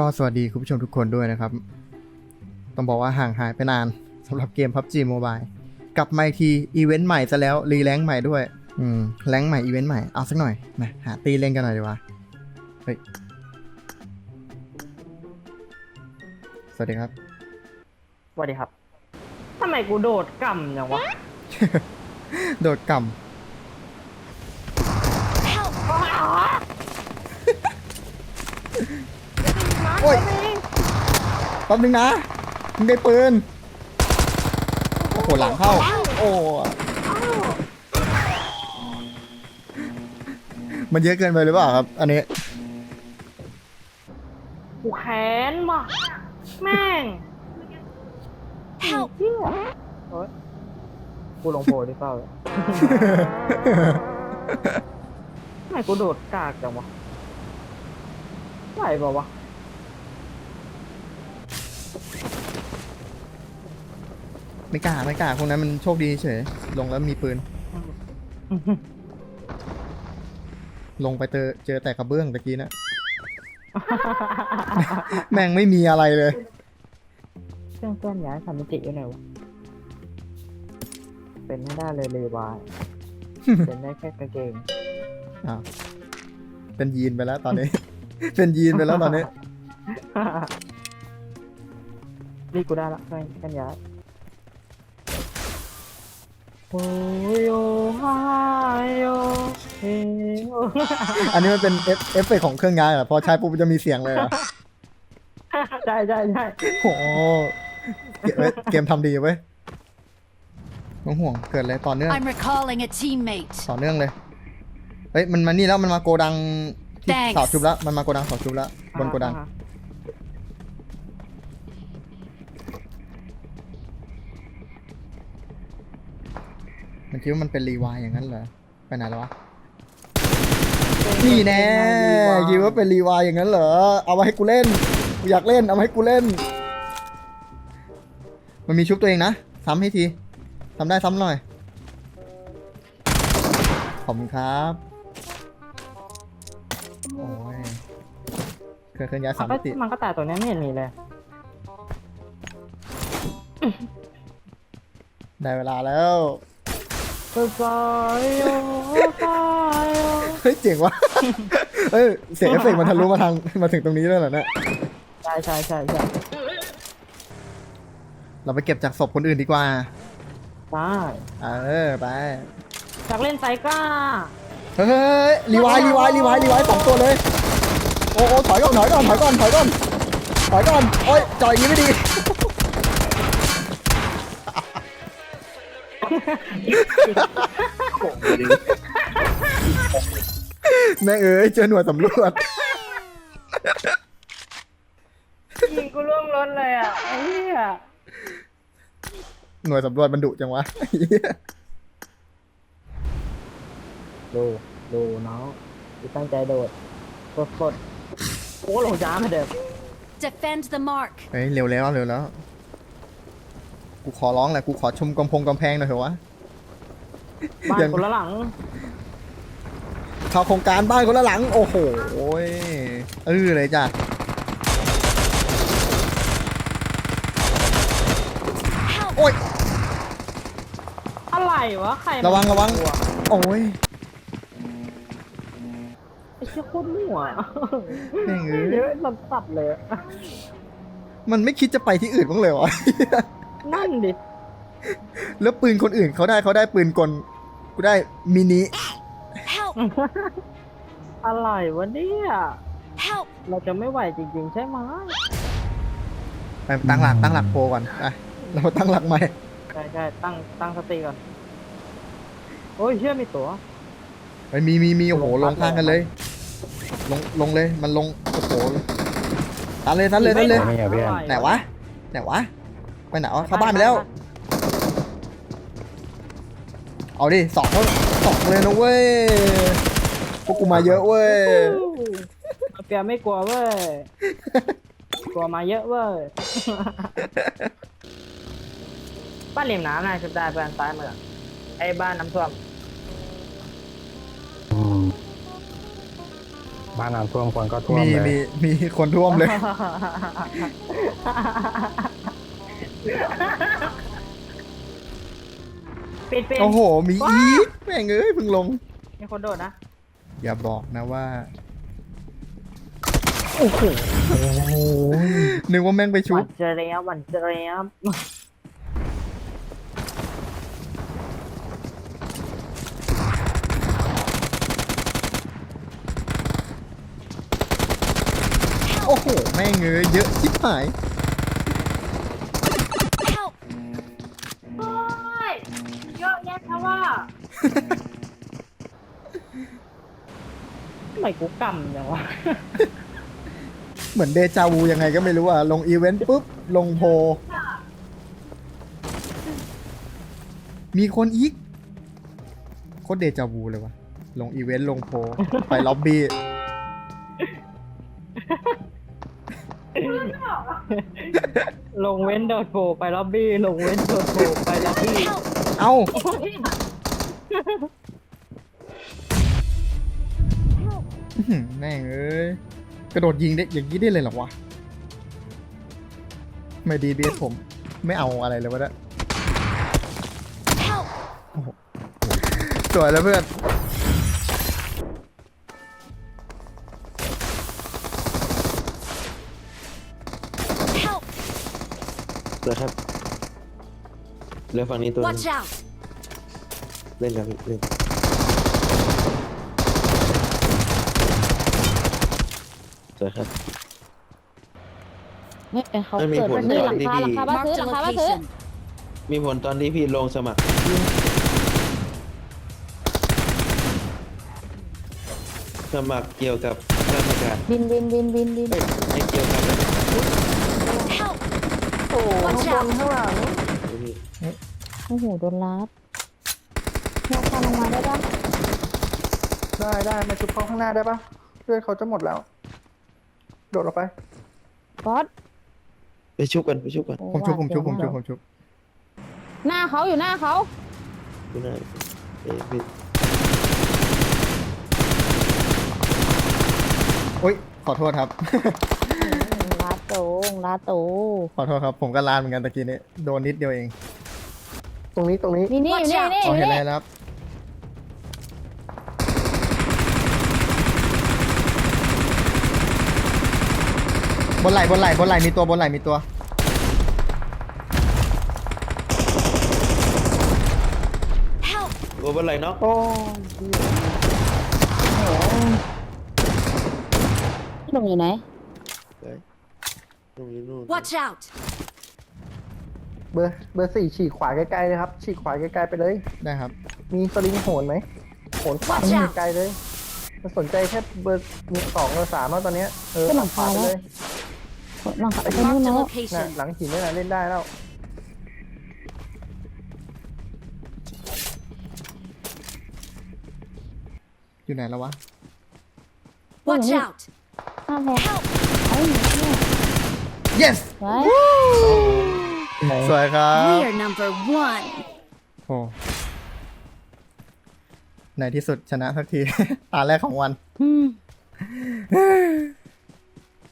ก็สวัสดีคุณผู้ชมทุกคนด้วยนะครับ ต้องบอกว่าห่างหายไปนานสำหรับเกม PUBG Mobile กลับมาอีกที อีเวนต์ใหม่ซะแล้ว รีแรงค์ใหม่ด้วย อืมแรงค์ใหม่ อีเวนต์ใหม่ เอาสักหน่อยมาหาตีเล่นกันหน่อยดีกว่าเฮ้ยสวัสดีครับ สวัสดีครับทำไมกูโดดกล่ำอย่างวะโดดกล่ โอ้ยำแป๊บนึงนะมึงได้ปืนโอ้โหหลังเข้า โอ้มันเยอะเกินไปหรือเปล่าครับ อันนี้กูแค้นว่ะแม่ง Help! เหี้ยโอ๊ยกูลงโพลดิเปล่าทำไมกูโดดกากจังวะไหวเปล่าวะ ไม่กล้าไม่กล้าคนนั้นมันโชคดีเฉยลงแล้วมีปืน ลงไปเจอเจอแต่กระเบื้องตะกี้นะแม่งไม่มีอะไรเลย เครื่องเคลื่อนย้ายสามมิติอยู่ไหนวะเป็นไม่ได้เลยเลวาย เป็นได้แค่กางเกงอ้าวเป็นยีนไปแล้วตอนนี้ เป็นยีนไปแล้วตอนนี้ นี่กูได้ละเครื่องเคลื่อนย้ายโอ้ยโอฮายโอเฮโออันนี้มันเป็นเอฟเอฟเฟกต์ของเครื่องย้ายเหรอพอใช้ปุ๊บมันจะมีเสียงเลยเหรอใช่ใช่ใช่โอ้โหเกมเว้ยเกมทำดีเว้ยน้องห่วงเกิดเลยต่อเนื่อง I'm recalling a teammate. ต่อเนื่องเลย เฮ้ยมันมานี่แล้วมันมาโกดังที่ Thanks เสาชุบแล้วมันมาโกดังเสาชุบแล้วบนโกดัง อ่า มันคิดว่ามันเป็นรีวายอย่างนั้นเหรอ ไปไหนแล้ววะ นี่แน่คิดว่าเป็นรีวายอย่างนั้นเหรอ เอามาให้กูเล่น กูอยากเล่น เอามาให้กูเล่น มันมีชุบตัวเองนะ ซ้ำให้ทีทำได้ซ้ำหน่อย ขอบคุณครับ โอ้ย เคยเคลื่อนย้ายมัสานมก็มิติมันก็ตายตัวเนี้ยไม่เห็นมีเลย ได้เวลาแล้ว สบายโอ้สบายโอ้เฮ้ยเจ๋งว่ะ เฮ้ยเสียงเอฟเฟกต์มันทะลุมาทางมาถึงตรงนี้แล้วเหรอเนี่ยใช่ใช่ใช่ใช่เราไปเก็บจากศพคนอื่นดีกว่า ใช่เออไป อยากเล่นไซก้า เฮ้ยรีไวายรีไวายรีไวายรีไวายสองตัวเลย โอ้โอ้ถอยก่อนถอยก่อนถอยก่อนถอยก่อนถอยก่อนโอ้ยจอยอย่างนี้ไม่ดี แม่งเอ้ยเจอหน่วยสำรวจ ยิงกูล่วงรถเลยอะไอ้เหี้ยหน่วยสำรวจมันดุจังวะดูดูน้องกูตั้งใจโดดกดกดโอ้ลงจ้ามาเดิม Defend the mark. เฮ้ยเร็วแล้วเร็วแล้ว กูขอร้องแหละกูขอชมกำพงกำแพงหน่อยเถอะวะบ้านยังคนละหลังเข้าโครงการบ้านคนละหลัง โอ้โหยเออเลยจ้ะ Help! โอ้ยอะไรวะใครมันระวังระวังกลัโอ้ยไอ้เชี่ยโคตรมั่วแม่งเอ้เยยอะสับสับเลย มันไม่คิดจะไปที่อื่นบ้างเลยวะ นั่นดิแล้วปืนคนอื่นเขาได้เขาได้ปืนกลกูได้มินิ Help! อะไรวะเนี่ย Help! เราจะไม่ไหวจริงๆ ใช่ไหมไปตั้งหลักตั้งหลักโพก่อนไปเราตั้งหลักใหม่ใช่ใช่ตั้งตั้งสติก่อน โอ้ยเชื่อมีตัว ไปมีมีมีโอ้โหลลงงพักข้างกันเลย ลงลงเลยมันลงโอ้โหตันเลยตันเลยตันเลย ไม่ไหวไหนวะไหนวะ ไปไหนวะเข้าบ้านไปแล้ว เอาดิสองแล้วสองเลยนะเว้ย พวกกูมาเยอะเว้ยมาเปียไม่กลัวเว้ย กลัวมาเยอะเว้ย บ้านริมน้ำนะชุดได้บ้านซ้ายมือไอ้บ้านน้ำท่วม บ้านน้ำท่วมคนก็ท่วมมีเลย มีมีคนท่วมเลย ปิดปิดโอ้โห มีอีกแม่งเอ้ยเพิ่งลง มีคนโดดนะอย่าบอกนะว่า โอ้โหนึกว่าแม่งไปหชุวับ นเจรียบหวันเจรียบโอ้โห แม่งเอ้ยเยอะชิบหายำไมกูกำจังวะ เหมือนเดจาวูยังไงก็ไม่รู้อะ ลงอีเวนต์ปุ๊บ ลงโพลมีคนอีกโคตรเดจาวูเลยวะลงอีเวนต์ลงโพลไปล็อบบี้ลงเว้นโดดโผล่ไปล็อบบี้ ลงเว้นโดดโผล่ไปล็อบบี้ Help! เอ้าอื้ แม่งเอ้ยกระโดดยิงได้อย่างนี้ได้เลยเหรอวะไม่ดีบีผม ไม่เอาอะไรเลยวะเนี่ย Help! สวยแล้วเพื่อน Help! เลยครับเรือฝั่งนี้ตัวหนึง Watch out! เล่นครับพี่เล่น สวยครับ ไม่เป็นเขาไม่มีเกิดผลนี่หตลัอนงที่คาหลังพี่คาบ้าน Marked ซื้อ a หลังคาบ้านซื้อ location. มีผลตอนที่พี่ลงสมัคร สมัครเกี่ยวกับราชการบินบินบินบินบินเอ้ยไม่เกี่ยวกับนะ Help! โอ้โห Watch ข้างบน out! ข้างหลังพี่โอ้โหโดนลัดแยกกันลงมาได้ปะได้ได้มาชุบเขาข้างหน้าได้ปะเลือดเขาจะหมดแล้ว โดดออกไปก๊อตไปชุบกันไปชุบกันโอ้ผมชุบผมชุบหผวามดชุบเสียวผมชุบหน้าเขาอยู่หน้าเขาดูหน่อยเอ้ยพี่โอ๊ยขอโทษครับ ลาโตงลาโตขอโทษครับ ผมก็ลานเหมือนกันตะกี้นี้โดนนิดเดียวเอง ตรงนี้ตรงนี้นี่นี่อยู่นี่ Watch out นี่อ๋อเห็นนี่แล้วครับ บนไหล่บนไหล่บนไหล่มีตัวบนไหล่มีตัว Help! โอ้บนไหลเนาะโอ้พี่หนุ่มอยู่ไหนเฮ้ยนู่นอยู่นู่น Watch out! เบอร์เบอร์สี่ฉีกขวาใกล้ๆเลยครับ ฉีกขวาใกล้ๆไปเลย ได้ครับ มีสลิงโหนไหมโหนขวา Watch out ไกลๆเลย มันสนใจแค่เบอร์มีสองเบอร์สามแล้วตอนเนี้ยเออขึ้นหลังขวาคาไปแล้วเลย หลังคาไปนู่น Marked a แล้ว น่ะ location. หลังหินนี่นะเล่นได้แล้ว อยู่ไหนแล้ววะ Watch out! หน้าแพง Help! เอ้ยเนี่ย yes ไว้สวยครับ We are number one. โอ้ในที่สุดชนะสักที ตาแรกของวัน อืม